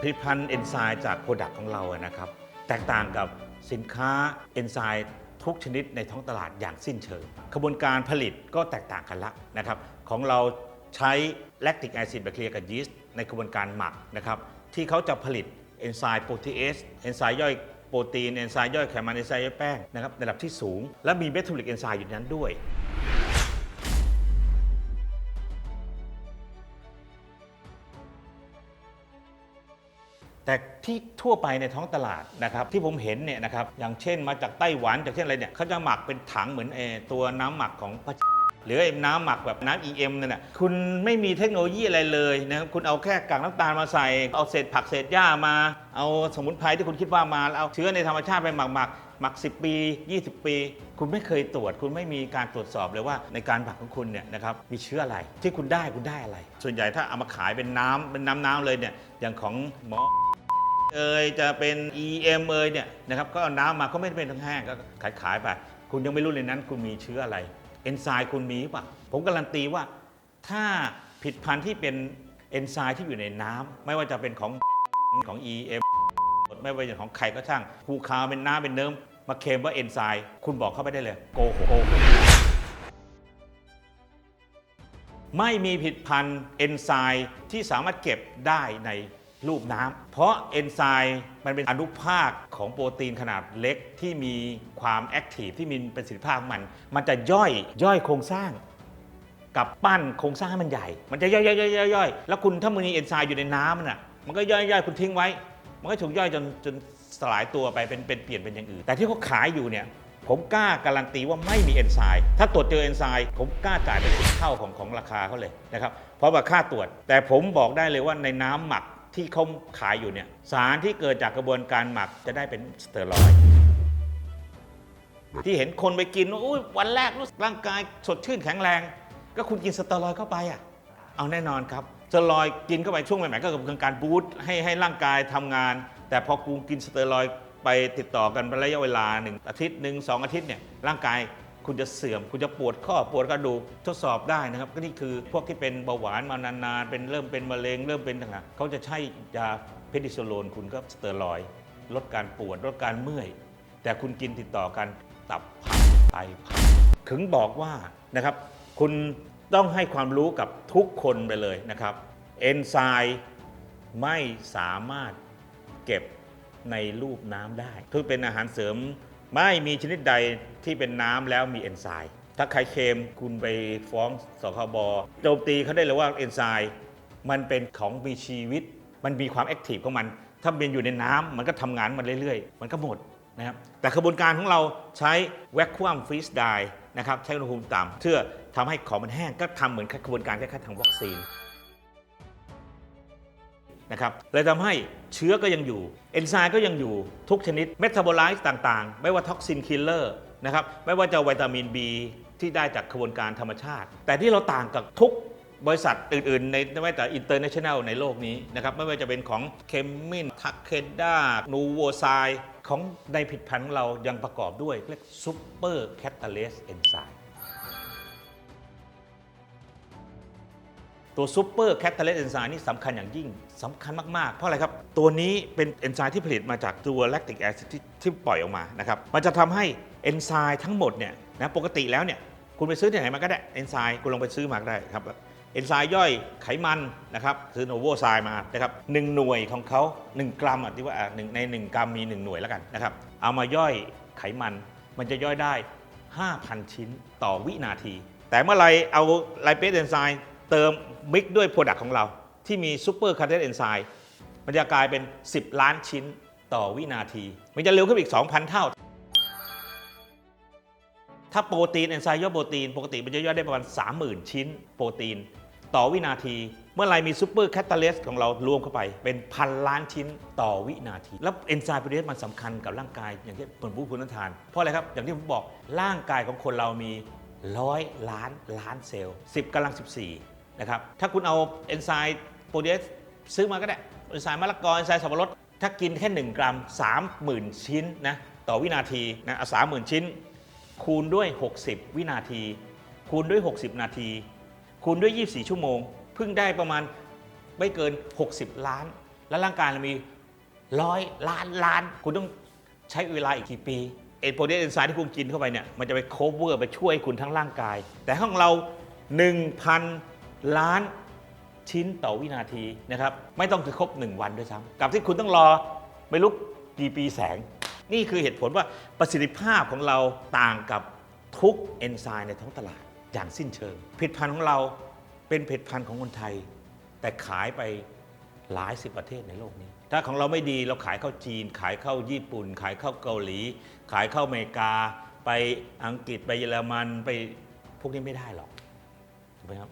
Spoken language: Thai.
ผลิตภัณฑ์เอนไซม์จากโปรดักต์ของเราอะนะครับ แตกต่างกับสินค้าเอนไซม์ทุกชนิดในท้องตลาดอย่างสิ้นเชิงกระบวนการผลิตก็แตกต่างกันละนะครับ ของเราใช้แลคติกแอซิดแบคทีเรียกับยีสต์ในกระบวนการหมักนะครับที่เขาจะผลิตเอนไซม์โปรตีเอสเอนไซม์ย่อยโปรตีนเอนไซม์ย่อยไขมันเอนไซม์ย่อยแป้งนะครับในระดับที่สูง และมีเมทาบอลิกเอนไซม์อยู่นั้นด้วย แต่ที่ทั่วไปในท้องตลาดนะครับที่ผมเห็นเนี่ยนะครับอย่างเช่นมาจากไต้หวันจากเช่นอะไรเนี่ยเขาจะหมักเป็นถังเหมือนเออตัวน้ำหมักของพระหรือไอ้น้ำหมักแบบน้ำ EM นั่นน่ะคุณไม่มีเทคโนโลยีอะไรเลยนะครับคุณเอาแค่กากน้ำตาลมาใส่ เอาเศษผักเศษหญ้ามา เอาสมุนไพรที่คุณคิดว่ามาแล้วเอาเชื้อในธรรมชาติไปหมักหมักหมัก 10 ปี 20 ปี คุณไม่เคยตรวจ คุณไม่มีการตรวจสอบเลยว่าในการหมักของคุณเนี่ยนะครับมีเชื้ออะไรที่คุณได้คุณได้อะไร ส่วนใหญ่ถ้าเอามาขายเป็นน้ำเป็นน้ำน้ำๆเลยเนี่ยอย่างของหมอ เอยจะเป็น EM เอยเนี่ยนะครับก็เอาน้ำมาก็ไม่ได้เป็นทั้งแห้งก็ขายขายไปคุณยังไม่รู้เลยนั้นคุณมีเชื้ออะไร เอนไซม์คุณมีป่ะ ผมการันตีว่าถ้าผิดพันธุ์ที่เป็นเอนไซม์ที่อยู่ในน้ำไม่ว่าจะเป็นของของ EM ไม่ว่าจะของใครก็ช่างคูคาวเป็นน้ำเป็นเนิ้มมาเคมว่าเอนไซม์คุณบอกเข้าไปได้เลยโกหกโกหกไม่มีผิดพันธุ์เอนไซม์ที่สามารถเก็บได้ใน รูปน้ำ เพราะเอนไซม์มันเป็นอนุภาคของโปรตีนขนาดเล็กที่มีความแอคทีฟที่มีประสิทธิภาพของมัน มันจะย่อยย่อยโครงสร้าง กับปั้นโครงสร้างให้มันใหญ่ มันจะย่อยย่อยย่อยย่อยย่อยแล้วคุณถ้ามันมีเอนไซม์อยู่ในน้ำน่ะมันก็ย่อยย่อยคุณทิ้งไว้ มันก็ถูกย่อยจนจนสลายตัวไปเป็นเป็นเปลี่ยนเป็นอย่างอื่น แต่ที่เขาขายอยู่เนี่ยผมกล้าการันตีว่าไม่มีเอนไซม์ ถ้าตรวจเจอเอนไซม์ผมกล้าจ่ายเป็นสิบเท่าของของราคาเขาเลยนะครับ เพราะว่าค่าตรวจ แต่ผมบอกได้เลยว่าในน้ำหมัก ที่เขาขายอยู่เนี่ยสารที่เกิดจากกระบวนการหมักจะได้เป็นสเตียรอยด์ที่เห็นคนไปกินว่าอุ๊ยวันแรกรู้สึกร่างกายสดชื่นแข็งแรง ก็คุณกินสเตียรอยด์เข้าไปอะเอาแน่นอนครับสเตียรอยด์กินเข้าไปช่วงใหม่ๆก็คือการบูสต์ให้ให้ร่างกายทำงาน แต่พอกูกินสเตียรอยด์ไปติดต่อกันเป็นระยะเวลาหนึ่งอาทิตย์หนึ่งสองอาทิตย์เนี่ยร่างกาย คุณจะเสื่อม คุณจะปวดข้อปวดกระดูกทดสอบได้นะครับ ก็นี่คือพวกที่เป็นเบาหวานมานานๆเป็นเริ่มเป็นมะเร็งเริ่มเป็นต่างๆเขาจะใช้ยาเพนิโซโลน คุณก็สเตียรอยลดการปวดลดการเมื่อย แต่คุณกินติดต่อกันตับพังไตพังถึงบอกว่านะครับ คุณต้องให้ความรู้กับทุกคนไปเลยนะครับ เอนไซม์ไม่สามารถเก็บในรูปน้ำได้ทุกเป็นอาหารเสริม ไม่มีชนิดใดที่เป็นน้ำแล้วมีเอนไซม์ถ้าใครเคลมคุณไปฟ้องสคบโจมตีเขาได้เลยว่าเอนไซม์มันเป็นของมีชีวิต มันมีความแอคทีฟของมัน ถ้าเป็นอยู่ในน้ำมันก็ทำงานมันเรื่อยๆ มันก็หมดนะครับแต่กระบวนการของเราใช้แวคคูมฟรีสไดนะครับใช้อุณหภูมิต่ำเพื่อทำให้ของมันแห้งก็ทำเหมือนกระบวนการคล้ายๆทางวัคซีน นะครับเลยทำให้เชื้อก็ยังอยู่ เอนไซม์ก็ยังอยู่ทุกชนิดเมตาบอไลซ์ต่างๆ ไม่ว่าท็อกซินคิลเลอร์นะครับไม่ว่าจะวิตามิน B ที่ได้จากกระบวนการธรรมชาติ แต่ที่เราต่างกับทุกบริษัทอื่น ๆ ในไม่ว่าแต่อินเตอร์เนชั่นแนลในโลกนี้นะครับไม่ว่าจะเป็นของเคมินทักเคด้านูโวไซของในผิดพันธ์ของเรายังประกอบด้วยเรียกซูเปอร์แคตตาเลสเอนไซม์ ตัวซูเปอร์แคตตาเลสเอนไซม์นี่สำคัญอย่างยิ่งสำคัญมากๆ เพราะอะไรครับ ตัวนี้เป็นเอนไซม์ที่ผลิตมาจากตัวแลคติกแอซิดที่ปล่อยออกมานะครับมันจะทำให้เอนไซม์ทั้งหมดเนี่ยนะปกติแล้วเนี่ยคุณไปซื้อที่ไหนมาก็ได้เอนไซม์คุณลองไปซื้อมาก็ได้ครับเอนไซม์ย่อยไขมันนะครับซื้อโนโวไซม์มานะครับหนึ่งหน่วยของเขา 1 กรัมอะที่ว่าหนึ่งใน 1 กรัมมี 1 หน่วยแล้วกันนะครับเอามาย่อยไขมันมันจะย่อยได้ 5,000 ชิ้นต่อวินาที แต่เมื่อไรเอาไลเปสเอนไซม์ เติมมิกด้วยโปรดักต์ของเรา ที่มีซูเปอร์คาร์เทสเอนไซม์มันจะกลายเป็น 10 ล้านชิ้นต่อวินาที มันจะเร็วขึ้นอีก 2,000 เท่า ถ้าโปรตีนเอนไซม์ย่อยโปรตีน ปกติมันจะย่อยได้ประมาณ 30,000 ชิ้นโปรตีน ต่อวินาที เมื่อไรมีซูเปอร์แคตตาเลสของเรารวมเข้าไป เป็นพันล้านชิ้นต่อวินาที แล้วเอนไซม์โปรตีนมันสำคัญกับร่างกายอย่างที่ผมพูดพื้นฐาน เพราะอะไรครับ อย่างที่ผมบอกร่างกายของคนเรามีร้อยล้านล้านเซลล์10กำลัง 14 นะครับถ้าคุณเอาเอนไซม์โปรตีนซื้อมาก็ได้เอนไซม์มะละกอเอนไซม์สับปะรดถ้ากินแค่ 1 กรัม 30,000 ชิ้นนะต่อวินาทีนะเอา30,000ชิ้น คูณด้วย 60 วินาที คูณด้วย 60 นาที คูณด้วย 24 ชั่วโมง เพิ่งได้ประมาณไม่เกิน 60 ล้าน แล้วร่างกายเรามีร้อยล้านล้าน คุณต้องใช้เวลาอีกกี่ปีเอโปรตีนเอนไซม์ที่คุณกินเข้าไปเนี่ยมันจะไปโคเวอร์ไปช่วยคุณทั้งร่างกาย แต่ของเรา 1,000 ล้านชิ้นต่อวินาทีนะครับไม่ต้องถึงครบ 1 วันด้วยซ้ำกับที่คุณต้องรอไม่รู้กี่ปีแสง นี่คือเหตุผลว่าประสิทธิภาพของเราต่างกับทุกเอนไซม์ในท้องตลาดอย่างสิ้นเชิงผลิตภัณฑ์ของเราเป็นผลิตภัณฑ์ของคนไทย แต่ขายไปหลายสิบประเทศในโลกนี้ ถ้าของเราไม่ดีเราขายเข้าจีน ขายเข้าญี่ปุ่น ขายเข้าเกาหลี ขายเข้าอเมริกา ไปอังกฤษไปเยอรมันไปพวกนี้ไม่ได้หรอกถูกไหมครับ